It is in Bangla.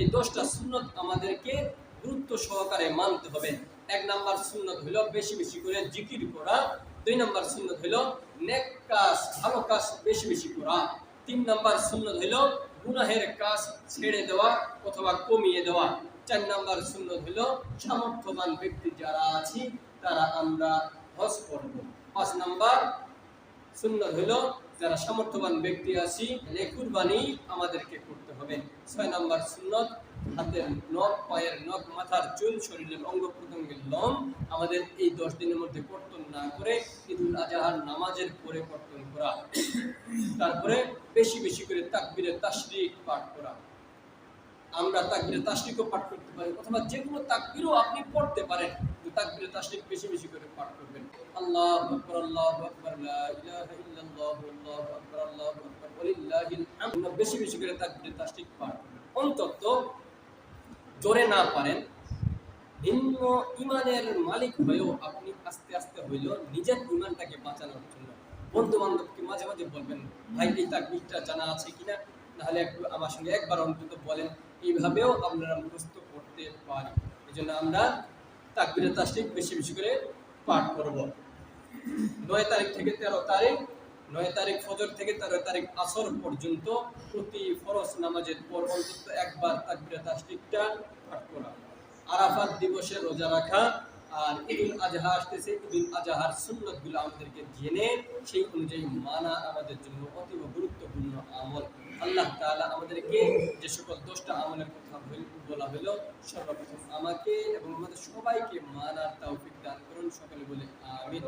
এই দশটা সুন্নত আমাদেরকে গুরুত্ব সহকারে মানতে হবে। এক নাম্বার সুন্নত হলো বেশি বেশি করে জিকির করা, দুই নাম্বার সুন্নত হলো নেক কাজ, ভালো কাজ বেশি বেশি করা, তিন নাম্বার সুন্নত হলো গুনাহের কাজ ছেড়ে দেওয়া অথবা কমিয়ে দেওয়া, চার নাম্বার সুন্নত হলো সামর্থ্যবান ব্যক্তি যারা আছি তারা আমরা হজ করব। পাঁচ নাম্বার সুন্নত হলো যারা সামর্থ্যবান ব্যক্তি আছি, তাহলে কুরবানি আমাদেরকে করতে হবে। ছয় নাম্বার সুন্নত, হাতের নখ, পায়ের নখ, মাথার চুল, শরীরের অঙ্গ প্রত্যঙ্গের লম আমাদের এই দশ দিনের মধ্যে কর্তন না করে ঈদুল আজহার নামাজের পরে কর্তন করা। তারপরে বেশি বেশি করে তাকবীরের তাশরিক পাঠ করা। আমরা তাকবীরে তাশরিকও পাঠ করতে পারি, অথবা যে কোনো তাকবীরও আপনি পড়তে পারেন। তাকবীরে তাশরিক বেশি বেশি করে পাঠ করবেন। বেশি বেশি করে তাকবীরে অন্তত জোরে না পারেন। মালিক হয়েও আপনি আস্তে আস্তে হইলেও নিজের ইমানটাকে বাঁচানোর জন্য। বন্ধু বান্ধবকে মাঝে মাঝে বলবেন, ভাই, এই তাকবিরটা জানা আছে কিনা? নাহলে একটু আমার সঙ্গে একবার অন্তত বলেন, এইভাবেও আপনারা মুখস্থ করতে পারি। এই জন্য আমরা তাকবিরের তাসটিক বেশি বেশি করে পাঠ করব। নয় তারিখ থেকে তেরো তারিখ, নয় তারিখ ফজর থেকে তেরো তারিখ আসর পর্যন্ত প্রতি ফরজ নামাজের পর অন্তত একবার তাকবিরের তাসটিকটা পাঠ করা। আরাফাত দিবসে রোজা রাখা আর ঈদুল আজহা আসতেছে, ঈদুল আজহার সুন্নতগুলো আমাদেরকে জেনে সেই অনুযায়ী মানা আমাদের জন্য অতীব গুরুত্বপূর্ণ আমল। আল্লাহ তাআলা আমাদেরকে যে সকল দশটা আমলের কথা বলা হলো, সর্বপ্রথম আমাকে এবং আমাদের সবাইকে মানার তৌফিক দান করুন। সকলে বলে আমিন।